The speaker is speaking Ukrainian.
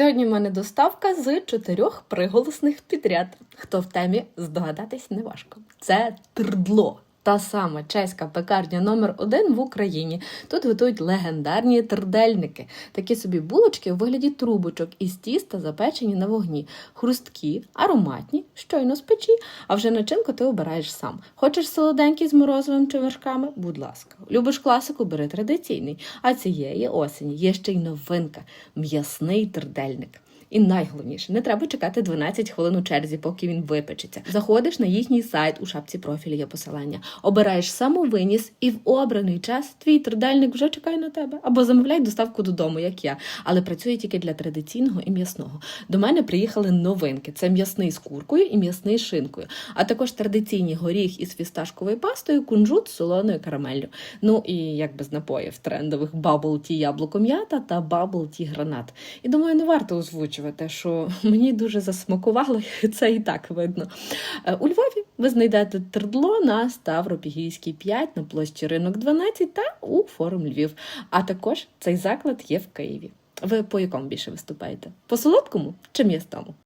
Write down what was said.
Сьогодні в мене доставка з чотирьох приголосних підряд. Хто в темі здогадатись не важко. Це трдло. Та сама чеська пекарня номер один в Україні. Тут готують легендарні трдельники, такі собі булочки у вигляді трубочок із тіста, запечені на вогні, хрусткі, ароматні, щойно з печі, а вже начинку ти обираєш сам. Хочеш солоденький з морозивом чи вершками? Будь ласка. Любиш класику, бери традиційний. А цієї осені є ще й новинка м'ясний трдельник. І найголовніше, не треба чекати 12 хвилин у черзі, поки він випечеться. Заходиш на їхній сайт, у шапці профілю є посилання, обираєш самовиніс, і в обраний час твій трудельник вже чекає на тебе. Або замовляй доставку додому, як я. Але працює тільки для традиційного і м'ясного. До мене приїхали новинки: це м'ясний з куркою і м'ясний з шинкою, а також традиційні горіх із фісташковою пастою, кунжут з солоною карамеллю. Ну і як без напоїв трендових бабл ті яблуко м'ята та бабл ті гранат. І думаю, не варто озвучувати, що мені дуже засмакувало, це і так видно. Е, У Львові ви знайдете тердло на Ставропігійській 5 на площі Ринок 12 та у форум Львів. А також цей заклад є в Києві. Ви по якому більше виступаєте? По солодкому чи м'ясному?